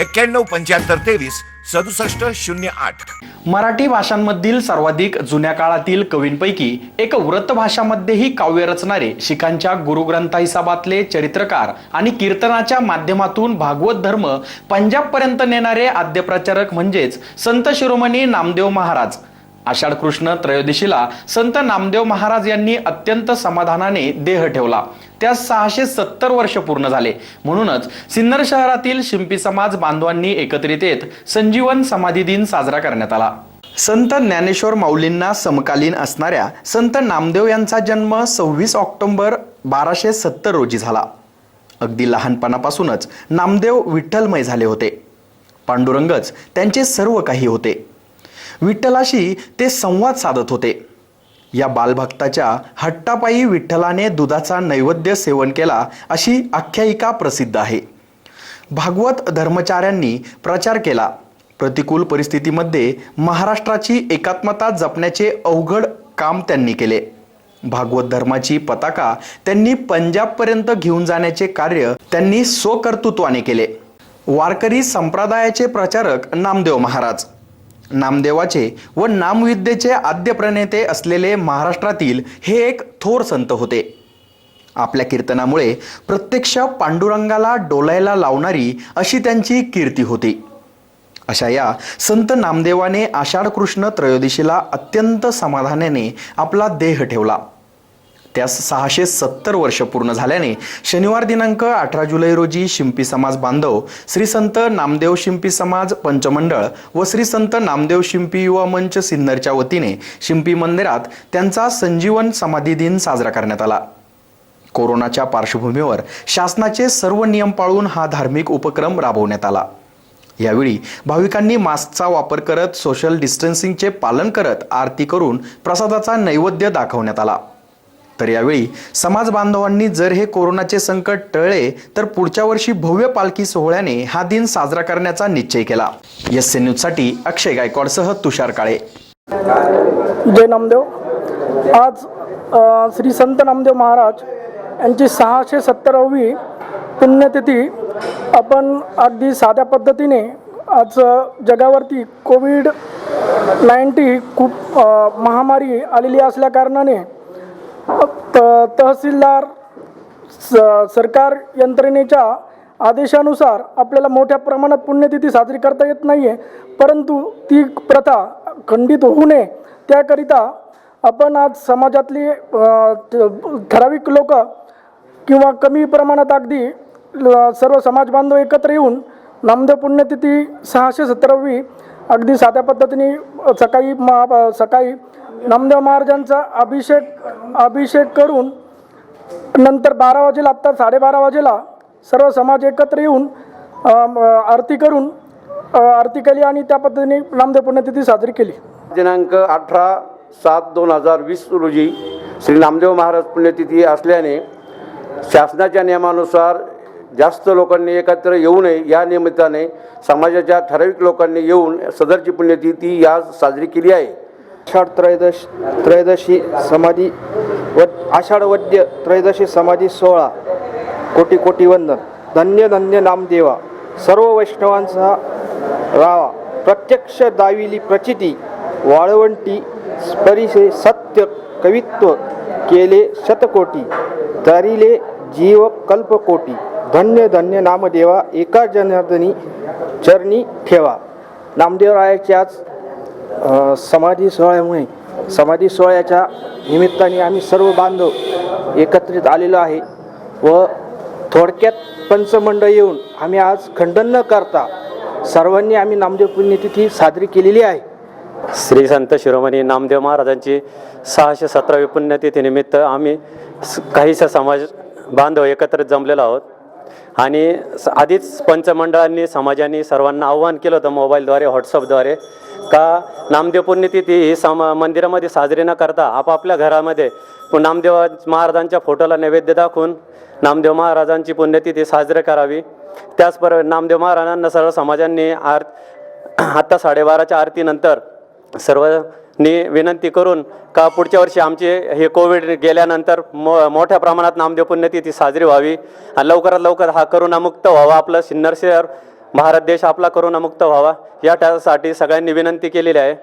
एक्क्याण्णव पंच्याहत्तर तेवीस सदुसष्ट शून्य आठ. मराठी भाषांमधील सर्वाधिक जुन्या काळातील कवींपैकी एक व्रतभाषामध्येही काव्य रचणारे शिखांच्या गुरुग्रंथा हिसाबातले चरित्रकार आणि कीर्तनाच्या माध्यमातून भागवत धर्म पंजाबपर्यंत नेणारे आद्यप्रचारक म्हणजेच संत शिरोमणी नामदेव महाराज. आषाढ कृष्ण त्रयोदशीला संत नामदेव महाराज यांनी अत्यंत समाधानाने देह ठेवला. त्यास सहाशे सत्तर वर्ष पूर्ण झाले. म्हणूनच सिन्नर शहरातील शिंपी समाज बांधवांनी एकत्रित येत संजीवन समाधी दिन साजरा करण्यात आला. संत ज्ञानेश्वर माऊलींना समकालीन असणाऱ्या संत नामदेव यांचा जन्म सव्वीस ऑक्टोबर बाराशे सत्तर रोजी झाला. अगदी लहानपणापासूनच नामदेव विठ्ठलमय झाले होते. पांडुरंगच त्यांचे सर्व काही होते. विठ्ठलाशी ते संवाद साधत होते. या बालभक्ताच्या हट्टापायी विठ्ठलाने दुधाचा नैवेद्य सेवन केला अशी आख्यायिका प्रसिद्ध आहे. भागवत धर्मचाऱ्यांनी प्रचार केला. प्रतिकूल परिस्थितीमध्ये महाराष्ट्राची एकात्मता जपण्याचे अवघड काम त्यांनी केले. भागवत धर्माची पताका त्यांनी पंजाबपर्यंत घेऊन जाण्याचे कार्य त्यांनी स्वकर्तृत्वाने केले. वारकरी संप्रदायाचे प्रचारक नामदेव महाराज. नामदेवाचे व नामविद्येचे आद्य प्रणेते असलेले महाराष्ट्रातील हे एक थोर संत होते. आपल्या कीर्तनामुळे प्रत्यक्ष पांडुरंगाला डोलायला लावणारी अशी त्यांची कीर्ती होती. अशा या संत नामदेवाने आषाढ कृष्ण त्रयोदशीला अत्यंत समाधानाने आपला देह ठेवला. त्यास सहाशे सत्तर वर्ष पूर्ण झाल्याने शनिवार दिनांक अठरा जुलै रोजी शिंपी समाज बांधव श्री संत नामदेव शिंपी समाज पंचमंडळ व श्री संत नामदेव शिंपी युवा मंच सिन्नरच्या वतीने शिंपी मंदिरात त्यांचा संजीवन समाधी दिन साजरा करण्यात आला. कोरोनाच्या पार्श्वभूमीवर शासनाचे सर्व नियम पाळून हा धार्मिक उपक्रम राबवण्यात आला. यावेळी भाविकांनी मास्कचा वापर करत सोशल डिस्टन्सिंगचे पालन करत आरती करून प्रसादाचा नैवेद्य दाखवण्यात आला. तर यावेळी समाज बांधवांनी जर हे कोरोनाचे संकट टळले तर पुढच्या वर्षी भव्य पालखी सोहळ्याने हा दिन साजरा करण्याचा निश्चय केला. एस एन न्यूजसाठी अक्षय गायकवाडसह तुषार काळे. जय नामदेव. आज श्री संत नामदेव महाराज यांची सहाशे सत्तरावी पुण्यतिथी आपण अगदी साध्या पद्धतीने आज जगावरती कोविड नाईन्टी खूप महामारी आलेली असल्याकारणाने त तहसीलदार स सरकार यंत्रणेच्या आदेशानुसार आपल्याला मोठ्या प्रमाणात पुण्यतिथी साजरी करता येत नाही आहे परंतु ती प्रथा खंडित होऊ नये. त्याकरिता आपण आज समाजातली ठराविक लोक किंवा कमी प्रमाणात अगदी सर्व समाज बांधव एकत्र येऊन नामदेव पुण्यतिथी सहाशे सतरावी अगदी साध्या पद्धतीने सकाळी महा सकाळी नामदेव महाराजांचा अभिषेक अभिषेक करून नंतर बारा वाजेला आत्ता साडेबारा वाजेला सर्व समाज एकत्र येऊन आरती करून आरती केली आणि त्या पद्धतीने नामदेव पुण्यतिथी साजरी केली. दिनांक अठरा सात दोन हजार वीस रोजी श्री नामदेव महाराज पुण्यतिथी असल्याने शासनाच्या नियमानुसार जास्त लोकांनी एकत्र येऊ नये या निमित्ताने समाजाच्या ठराविक लोकांनी येऊन सदरची पुण्यतिथी या साजरी केली आहे. आषाढ त्रयोदश त्रयोदशी समाधी व आषाढ वद्य त्रयोदशी समाधी सोहळा कोटी कोटी वंदन. धन्य धन्य नामदेवा. सर्व वैष्णवांचा रावा प्रत्यक्ष दाविली प्रचिती वाळवंटी परिसे सत्य कवित्व केले शतकोटी तरिले जीव कल्पकोटी. धन्य धन्य नामदेवा एका जनार्दनी चरणी ठेवा. नामदेवरायाची आज समाधी सोहळ्यामुळे समाधी सोहळ्याच्या निमित्ताने आम्ही सर्व बांधव एकत्रित आलेलो आहे व थोडक्यात पंचमंडळ येऊन आम्ही आज खंडन न करता सर्वांनी आम्ही नामदेव पुण्यतिथी साजरी केलेली आहे. श्री संत शिरोमणी नामदेव महाराजांची सहाशे सतरावी पुण्यतिथीनिमित्त आम्ही स- काहीसा समाज बांधव एकत्र जमलेलो आहोत. आणि स- आधीच पंचमंडळांनी समाजाने सर्वांना आव्हान केलं होतं मोबाईलद्वारे व्हॉट्सअपद्वारे. का नामदेव पुण्यतिथी ही सम मंदिरामध्ये साजरी न करता आपापल्या घरामध्ये नामदेव महाराजांच्या फोटोला नैवेद्य दाखवून नामदेव महाराजांची पुण्यतिथी साजरी करावी. त्याचबरोबर नामदेव महाराजांना सर्व समाजांनी आर आत्ता साडेबाराच्या आरतीनंतर सर्वनी विनंती करून का पुढच्या वर्षी आमचे हे कोविड गेल्यानंतर मो मोठ्या प्रमाणात नामदेव पुण्यतिथी साजरी व्हावी. आणि लवकरात लवकर हा करोनामुक्त व्हावा आपलं सिन्नर शहर भारत देश आपला करोनामुक्त व्हावा. या त्यासाठी सगळ्यांनी विनंती केलेली आहे.